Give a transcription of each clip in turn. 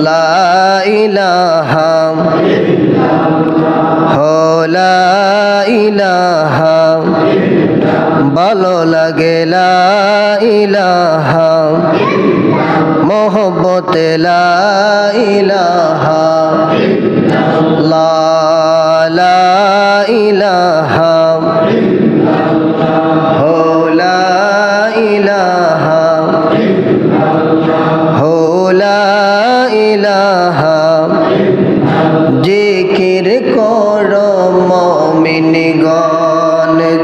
লা ভালো লাগে লা ইলাহা মোহব্বত লা ইলাহা লা লা ইলাহা হো ইলাহা জিকির কর মমিনগণ,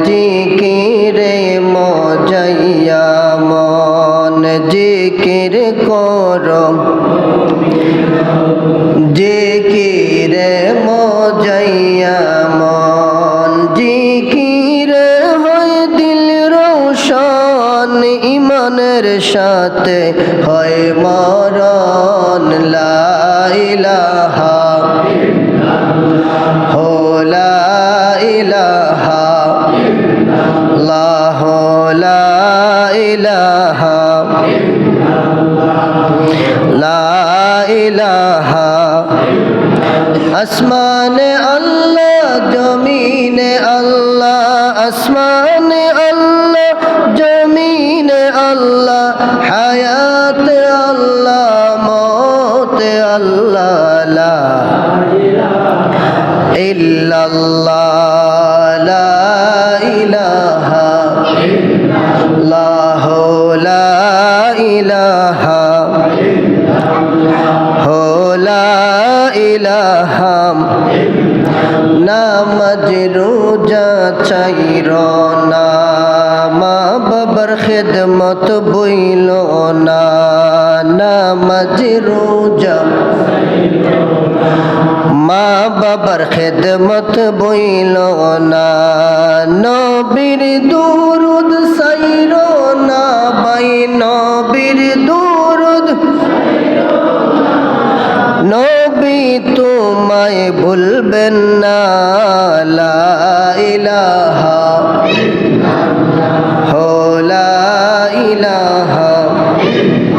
জিকিরে মজাইয়া মন, জিকির কর, জিকিরে মজাইয়া মন, জিকিরে হয় দিল রোশন, ইমানের সাথে হয় মরণ। লা ইলাহা হো লা ইলাহা আল্লাহ লা ইলাহা লা ইলাহা আসমানে আল্লাহ, জমিনে আল্লাহ, আসমানে আল্লাহ, জমিনে আল্লাহ হায়াতে নামাজ রোজা চাইর না মা বাবার খেদমত বইল না নামাজ রোজা। মা বাবার খেদমত বইল না, নবীর দুরুদ সাইর না বাই নবীর দুরুদ। নবী তোমায় ভুলবেন না, লা